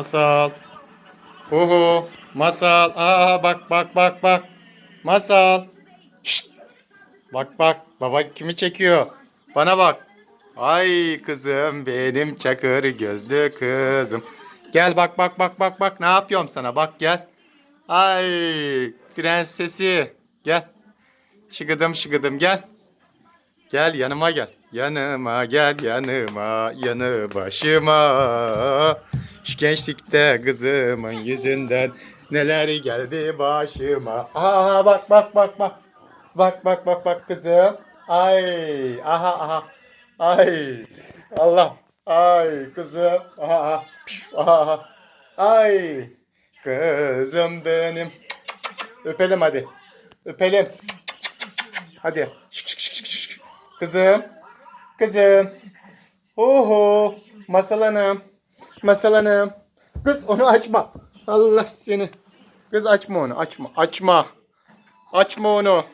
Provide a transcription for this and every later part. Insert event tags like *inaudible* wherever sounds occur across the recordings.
Masal. Uhu. Masal. Aa bak bak bak bak. Masal. Şşt. Bak bak. Baba kimi çekiyor? Bana bak. Ay kızım benim çakır gözlü kızım. Gel bak bak bak bak bak ne yapıyorum sana bak gel. Ay prensesi gel. Şıgıdım şıgıdım gel. Gel yanıma gel. Yanıma gel yanıma yanı başıma. Gençlikte kızımın yüzünden neler geldi başıma. Aha bak bak bak bak. Bak bak bak bak kızım. Ay aha aha. Ay Allah. Ay kızım. Aha aha. Aha. Ay kızım benim. Öpelim hadi. Öpelim. Hadi. Kızım. Kızım. Oho. Masal Hanım. Masal. Kız onu açma. Allah seni. Kız açma onu. Açma. Açma. Açma onu.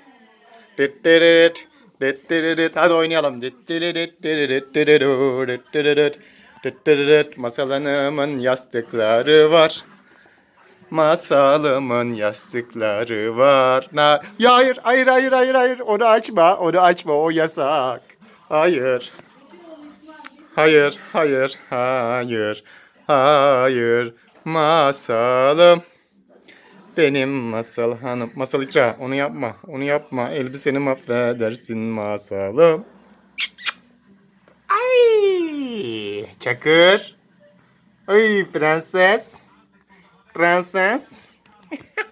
Dittirit. Dittirit. Hadi oynayalım. Dittirit. Dittirit. Dittirit. Dittirit. Masal Hanım'ın yastıkları var. Masalımın yastıkları var. Na ya hayır, hayır, hayır, hayır, hayır. Onu açma, onu açma. O yasak. Hayır. Hayır, hayır, hayır, hayır. Masalım. Benim masal hanım. Masal ikra. Onu yapma. Onu yapma. Elbiseni mahvedersin masalım. Ay, Çakır. Ay prenses. Prenses. *laughs*